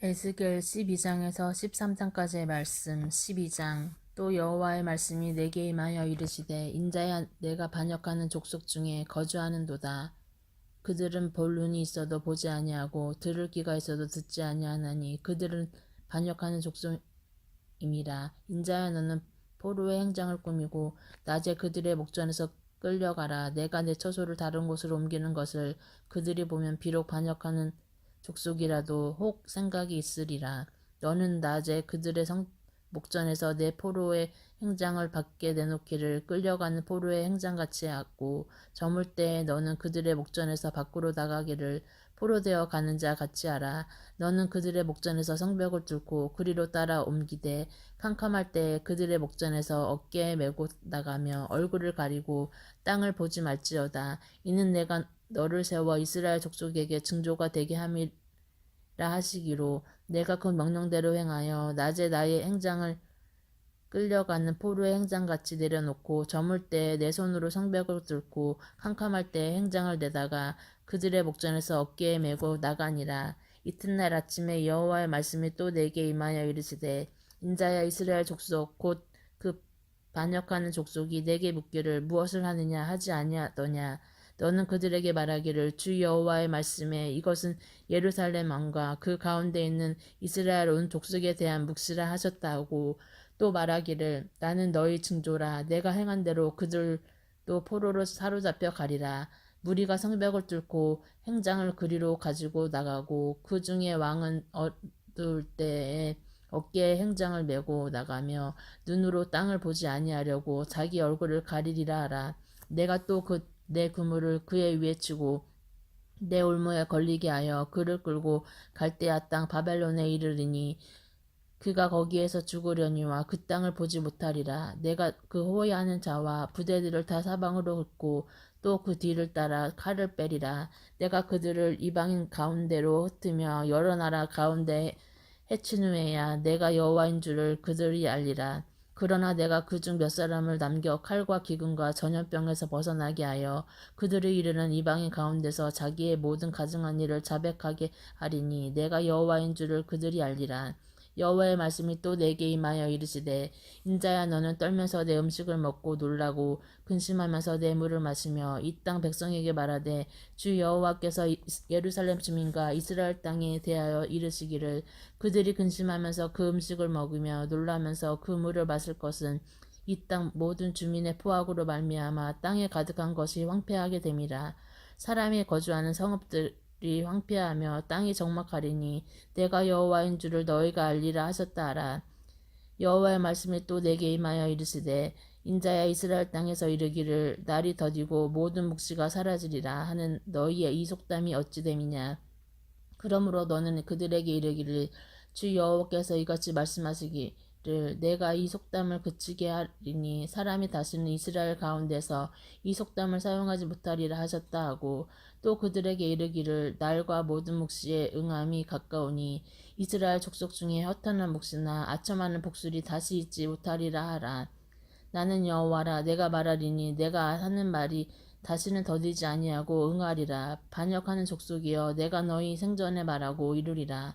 에스겔 12장에서 13장까지의 말씀 12장. 또 여호와의 말씀이 내게 임하여 이르시되 인자야 내가 반역하는 족속 중에 거주하는도다. 그들은 볼 눈이 있어도 보지 아니하고 들을 귀가 있어도 듣지 아니하나니 그들은 반역하는 족속임이라. 인자야 너는 포로의 행장을 꾸미고 낮에 그들의 목전에서 끌려가라. 내가 내 처소를 다른 곳으로 옮기는 것을 그들이 보면 비록 반역하는 족속이라도 혹 생각이 있으리라. 너는 낮에 그들의 성, 목전에서 내 포로의 행장을 밖에 내놓기를 끌려가는 포로의 행장같이 하고 저물 때에 너는 그들의 목전에서 밖으로 나가기를 포로되어 가는 자 같이 하라. 너는 그들의 목전에서 성벽을 뚫고 그리로 따라 옮기되 캄캄할 때에 그들의 목전에서 어깨에 메고 나가며 얼굴을 가리고 땅을 보지 말지어다. 이는 내가 너를 세워 이스라엘 족속에게 증조가 되게 함이라 하시기로 내가 그 명령대로 행하여 낮에 나의 행장을 끌려가는 포로의 행장같이 내려놓고 저물 때에 내 손으로 성벽을 뚫고 캄캄할 때에 행장을 내다가 그들의 목전에서 어깨에 메고 나가니라. 이튿날 아침에 여호와의 말씀이 또 내게 임하여 이르시되 인자야 이스라엘 족속 곧 그 반역하는 족속이 내게 묻기를 무엇을 하느냐 하지 아니하더냐 너는 그들에게 말하기를 주 여호와의 말씀에 이것은 예루살렘 왕과 그 가운데 있는 이스라엘 온 족속에 대한 묵시라 하셨다고 또 말하기를 나는 너희 증조라. 내가 행한 대로 그들도 포로로 사로잡혀 가리라. 무리가 성벽을 뚫고 행장을 그리로 가지고 나가고 그 중에 왕은 어두울 때에 어깨에 행장을 메고 나가며 눈으로 땅을 보지 아니하려고 자기 얼굴을 가리리라 하라. 내가 또그 내 그물을 그의 위에 치고 내 올무에 걸리게 하여 그를 끌고 갈대아 땅 바벨론에 이르리니 그가 거기에서 죽으려니와 그 땅을 보지 못하리라. 내가 그 호위하는 자와 부대들을 다 사방으로 흩고 또 그 뒤를 따라 칼을 빼리라. 내가 그들을 이방인 가운데로 흩으며 여러 나라 가운데 해친 후에야 내가 여호와인 줄을 그들이 알리라. 그러나 내가 그중 몇 사람을 남겨 칼과 기근과 전염병에서 벗어나게 하여 그들을 이르는 이방인 가운데서 자기의 모든 가증한 일을 자백하게 하리니 내가 여호와인 줄을 그들이 알리라. 여호와의 말씀이 또 내게 임하여 이르시되 인자야 너는 떨면서 내 음식을 먹고 놀라고 근심하면서 내 물을 마시며 이 땅 백성에게 말하되 주 여호와께서 예루살렘 주민과 이스라엘 땅에 대하여 이르시기를 그들이 근심하면서 그 음식을 먹으며 놀라면서 그 물을 마실 것은 이 땅 모든 주민의 포악으로 말미암아 땅에 가득한 것이 황폐하게 됨이라. 사람이 거주하는 성읍들 이 황폐하며 땅이 적막하리니 내가 여호와인 줄을 너희가 알리라 하셨다 하라. 여호와의 말씀이 또 내게 임하여 이르시되 인자야 이스라엘 땅에서 이르기를 날이 더디고 모든 묵시가 사라지리라 하는 너희의 이 속담이 어찌 됨이냐. 그러므로 너는 그들에게 이르기를 주 여호와께서 이같이 말씀하시기 를 내가 이 속담을 그치게 하리니 사람이 다시는 이스라엘 가운데서 이 속담을 사용하지 못하리라 하셨다 하고 또 그들에게 이르기를 날과 모든 묵시의 응함이 가까우니 이스라엘 족속 중에 허탄한 묵시나 아첨하는 복술이 다시 있지 못하리라 하라. 나는 여호와라 내가 말하리니 내가 하는 말이 다시는 더디지 아니하고 응하리라. 반역하는 족속이여 내가 너희 생전에 말하고 이루리라.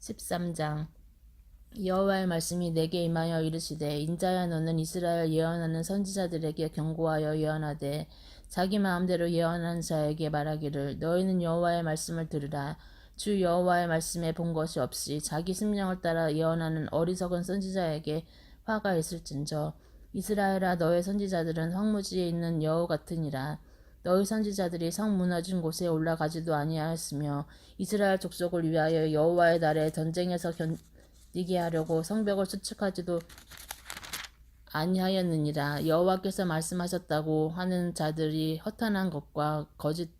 13장. 여호와의 말씀이 내게 임하여 이르시되 인자야 너는 이스라엘 예언하는 선지자들에게 경고하여 예언하되 자기 마음대로 예언하는 자에게 말하기를 너희는 여호와의 말씀을 들으라. 주 여호와의 말씀에 본 것이 없이 자기 심령을 따라 예언하는 어리석은 선지자에게 화가 있을진저 이스라엘아 너의 선지자들은 황무지에 있는 여우 같으니라 너희 선지자들이 성 무너진 곳에 올라가지도 아니하였으며 이스라엘 족속을 위하여 여호와의 날에 전쟁에서 견디게 하려고 성벽을 수축하지도 아니하였느니라. 여호와께서 말씀하셨다고 하는 자들이 허탄한 것과 거짓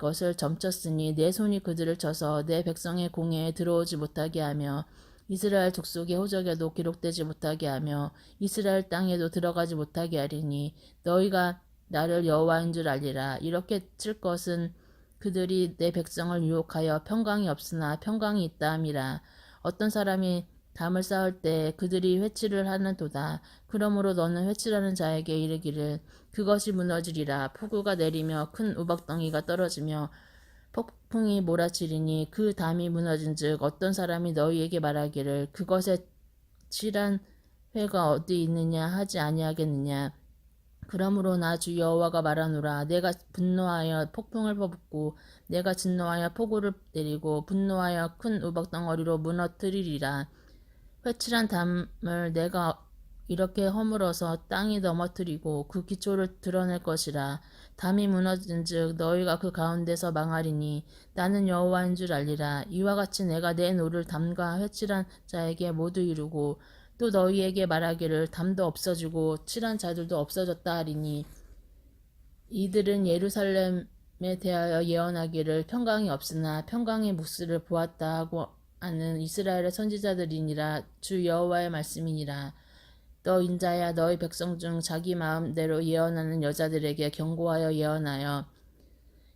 것을 점쳤으니 내 손이 그들을 쳐서 내 백성의 공회에 들어오지 못하게 하며 이스라엘 족속의 호적에도 기록되지 못하게 하며 이스라엘 땅에도 들어가지 못하게 하리니 너희가 나를 여호와인 줄 알리라. 이렇게 칠 것은 그들이 내 백성을 유혹하여 평강이 없으나 평강이 있다 함이라. 어떤 사람이 담을 쌓을 때 그들이 회치를 하는도다. 그러므로 너는 회치라는 자에게 이르기를 그것이 무너지리라. 폭우가 내리며 큰 우박덩이가 떨어지며 폭풍이 몰아치리니 그 담이 무너진즉 어떤 사람이 너희에게 말하기를 그것에 칠한 회가 어디 있느냐 하지 아니하겠느냐. 그러므로 나 주 여호와가 말하노라 내가 분노하여 폭풍을 퍼붓고 내가 진노하여 폭우를 내리고 분노하여 큰 우박덩어리로 무너뜨리리라 회칠한 담을 내가 이렇게 허물어서 땅이 넘어뜨리고 그 기초를 드러낼 것이라. 담이 무너진즉 너희가 그 가운데서 망하리니 나는 여호와인 줄 알리라. 이와 같이 내가 내 노를 담과 회칠한 자에게 모두 이루고 또 너희에게 말하기를 담도 없어지고 칠한 자들도 없어졌다 하리니 이들은 예루살렘에 대하여 예언하기를 평강이 없으나 평강의 묵스를 보았다 하고 하는 이스라엘의 선지자들이니라. 주 여호와의 말씀이니라. 너 인자야 너희 백성 중 자기 마음대로 예언하는 여자들에게 경고하여 예언하여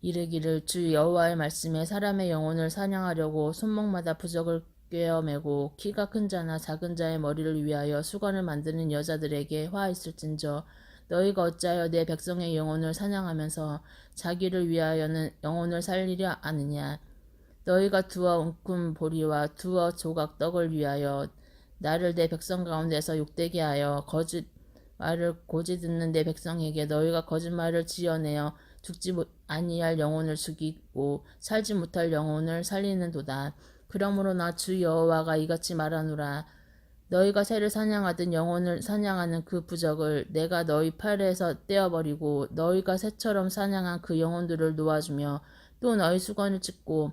이르기를 주 여호와의 말씀에 사람의 영혼을 사냥하려고 손목마다 부적을 꿰어매고 키가 큰 자나 작은 자의 머리를 위하여 수건을 만드는 여자들에게 화 있을진저 너희가 어찌하여 내 백성의 영혼을 사냥하면서 자기를 위하여는 영혼을 살리려 하느냐 너희가 두어 웅큼 보리와 두어 조각 떡을 위하여 나를 내 백성 가운데서 욕되게 하여 거짓 말을 고지 듣는 내 백성에게 너희가 거짓말을 지어내어 죽지 못- 아니할 영혼을 죽이고 살지 못할 영혼을 살리는도다. 그러므로 나 주 여호와가 이같이 말하노라. 너희가 새를 사냥하듯 영혼을 사냥하는 그 부적을 내가 너희 팔에서 떼어버리고 너희가 새처럼 사냥한 그 영혼들을 놓아주며 또 너희 수건을 찢고